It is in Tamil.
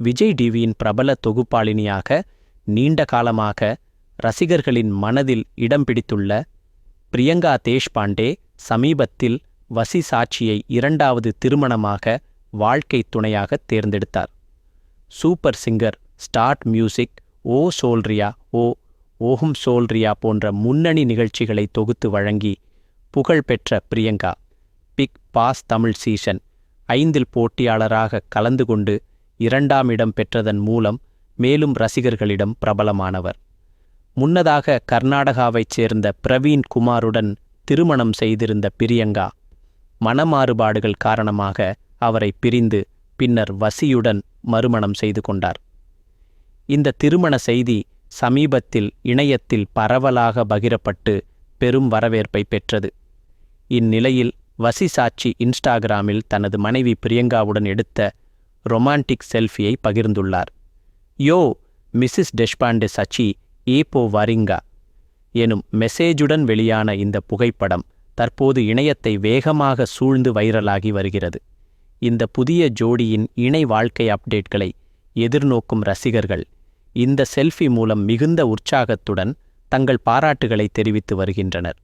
விஜய் டிவியின் பிரபல தொகுப்பாளினியாக நீண்ட காலமாக ரசிகர்களின் மனதில் இடம் பிடித்துள்ள பிரியங்கா தேஷ்பாண்டே சமீபத்தில் வசி சாட்சியை இரண்டாவது திருமணமாக வாழ்க்கை துணையாக தேர்ந்தெடுத்தார். சூப்பர் சிங்கர் ஸ்டார்ட் மியூசிக் ஓ சோல்ரியா ஓ ஓஹும் சோல்ரியா போன்ற முன்னணி நிகழ்ச்சிகளை தொகுத்து வழங்கி புகழ்பெற்ற Priyanka. Bigg Boss Tamil season ஐந்தில் போட்டியாளராக கலந்து கொண்டு இரண்டாம் இடம் பெற்றதன் மூலம் மேலும் ரசிகர்களிடம் பிரபலமானவர். முன்னதாக கர்நாடகாவைச் சேர்ந்த பிரவீன் குமாருடன் திருமணம் செய்திருந்த பிரியங்கா மனமாறுபாடுகள் காரணமாக அவரை பிரிந்து பின்னர் வசியுடன் மறுமணம் செய்து கொண்டார். இந்த திருமண செய்தி சமீபத்தில் இணையத்தில் பரவலாக பகிரப்பட்டு பெரும் வரவேற்பை பெற்றது. இந்நிலையில் வசி சாட்சி இன்ஸ்டாகிராமில் தனது மனைவி பிரியங்காவுடன் எடுத்த ரொமான்டிக் செல்ஃபியை பகிர்ந்துள்ளார். யோ மிஸ்ஸஸ் டெஷ்பாண்டே சச்சி ஏபோ வரிங்கா. எனும் மெசேஜுடன் வெளியான இந்த புகைப்படம் தற்போது இணையத்தை வேகமாக சூழ்ந்து வைரலாகி வருகிறது. இந்த புதிய ஜோடியின் இணை வாழ்க்கை அப்டேட்களை எதிர்நோக்கும் ரசிகர்கள் இந்த செல்ஃபி மூலம் மிகுந்த உற்சாகத்துடன் தங்கள் பாராட்டுகளை தெரிவித்து வருகின்றனர்.